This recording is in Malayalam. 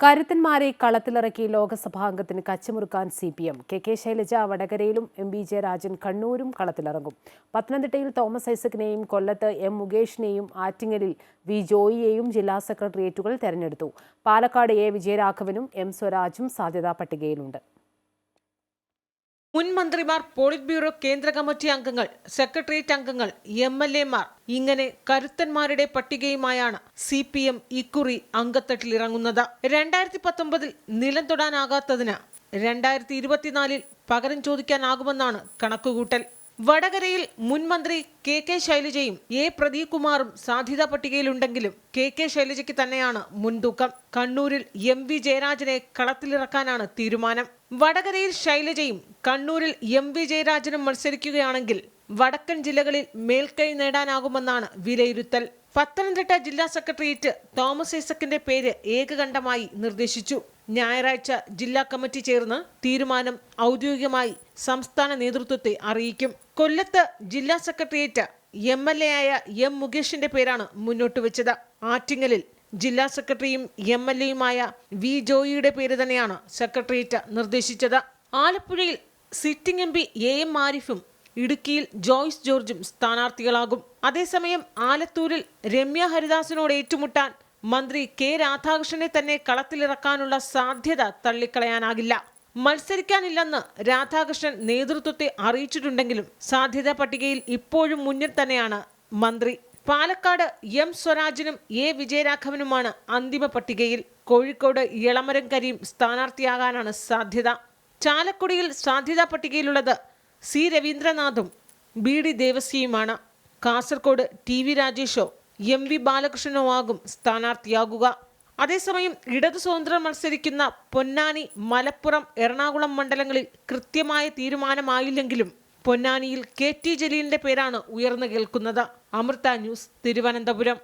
കരുത്തന്മാരെ കളത്തിലിറക്കി ലോകസഭാംഗത്തിന് കച്ചമുറുക്കാൻ C P M. K K Shailaja വടകരയിലും M B Jayarajan കണ്ണൂരും കളത്തിലിറങ്ങും. പത്തനംതിട്ടയിൽ തോമസ് ഐസക്കിനെയും കൊല്ലത്ത് എം മുകേഷിനെയും ആറ്റിങ്ങലിൽ വി ജോയിയെയും ജില്ലാ സെക്രട്ടേറിയറ്റുകൾ തെരഞ്ഞെടുത്തു. പാലക്കാട് എ വിജയരാഘവനും എം സ്വരാജും സാധ്യതാ പട്ടികയിലുണ്ട്. മുൻ മന്ത്രിമാർ പോളിറ്റ് ബ്യൂറോ കേന്ദ്ര കമ്മിറ്റി അംഗങ്ങൾ സെക്രട്ടേറിയറ്റ് അംഗങ്ങൾ എം എൽ എമാർ ഇങ്ങനെ കരുത്തന്മാരുടെ പട്ടികയുമായാണ് സി പി എം ഇക്കുറി അംഗത്തട്ടിലിറങ്ങുന്നത് രണ്ടായിരത്തി പത്തൊമ്പതിൽ നിലം തൊടാനാകാത്തതിന് രണ്ടായിരത്തി ഇരുപത്തിനാലിൽ പകരം ചോദിക്കാനാകുമെന്നാണ് കണക്കുകൂട്ടൽ. വടകരയിൽ മുൻമന്ത്രി കെ കെ ശൈലജയും എ പ്രദീപ്കുമാറും സാധ്യതാ പട്ടികയിലുണ്ടെങ്കിലും കെ കെ ശൈലജയ്ക്ക് തന്നെയാണ് മുൻതൂക്കം. കണ്ണൂരിൽ എം വി ജയരാജനെ കളത്തിലിറക്കാനാണ് തീരുമാനം. വടകരയിൽ ശൈലജയും കണ്ണൂരിൽ എം വി ജയരാജനും മത്സരിക്കുകയാണെങ്കിൽ വടക്കൻ ജില്ലകളിൽ മേൽക്കൈ നേടാനാകുമെന്നാണ് വിലയിരുത്തൽ. പത്തനംതിട്ട ജില്ലാ സെക്രട്ടേറിയറ്റ് തോമസ് ഐസക്കിന്റെ പേര് ഏകകണ്ഠമായി നിർദ്ദേശിച്ചു. ഞായറാഴ്ച ജില്ലാ കമ്മിറ്റി ചേർന്ന് തീരുമാനം ഔദ്യോഗികമായി സംസ്ഥാന നേതൃത്വത്തെ അറിയിക്കും. കൊല്ലത്ത് ജില്ലാ സെക്രട്ടേറിയറ്റ് എം എൽ എ ആയ എം മുകേഷിന്റെ പേരാണ് മുന്നോട്ട് വെച്ചത്. ആറ്റിങ്ങലിൽ ജില്ലാ സെക്രട്ടറിയും എം എൽ എയുമായ വി ജോയിയുടെ പേര് തന്നെയാണ് സെക്രട്ടേറിയറ്റ് നിർദ്ദേശിച്ചത്. ആലപ്പുഴയിൽ sitting M P A M ആരിഫും ഇടുക്കിയിൽ ജോയ്സ് ജോർജും സ്ഥാനാർത്ഥികളാകും. അതേസമയം ആലത്തൂരിൽ രമ്യ ഹരിദാസിനോട് ഏറ്റുമുട്ടാൻ മന്ത്രി കെ രാധാകൃഷ്ണനെ തന്നെ കളത്തിലിറക്കാനുള്ള സാധ്യത തള്ളിക്കളയാനാകില്ല. മത്സരിക്കാനില്ലെന്ന് രാധാകൃഷ്ണൻ നേതൃത്വത്തെ അറിയിച്ചിട്ടുണ്ടെങ്കിലും സാധ്യതാ പട്ടികയിൽ ഇപ്പോഴും മുന്നിൽ തന്നെയാണ് മന്ത്രി. പാലക്കാട് എം സ്വരാജിനും എ വിജയരാഘവനുമാണ് അന്തിമ പട്ടികയിൽ. കോഴിക്കോട് ഇളമരം കരീം സ്ഥാനാർത്ഥിയാകാനാണ് സാധ്യത. ചാലക്കുടിയിൽ സാധ്യതാ പട്ടികയിലുള്ളത് സി രവീന്ദ്രനാഥും ബി ഡി ദേവസ്യയുമാണ്. കാസർഗോഡ് ടി വി രാജേഷോ എം വി ബാലകൃഷ്ണനുമാകും സ്ഥാനാർത്ഥിയാകുക. അതേസമയം ഇടതു സ്വതന്ത്രം മത്സരിക്കുന്ന പൊന്നാനി മലപ്പുറം എറണാകുളം മണ്ഡലങ്ങളിൽ കൃത്യമായ തീരുമാനമായില്ലെങ്കിലും പൊന്നാനിയിൽ കെ ടി ജലീലിന്റെ പേരാണ് ഉയർന്നു കേൾക്കുന്നത്. അമൃത ന്യൂസ് തിരുവനന്തപുരം.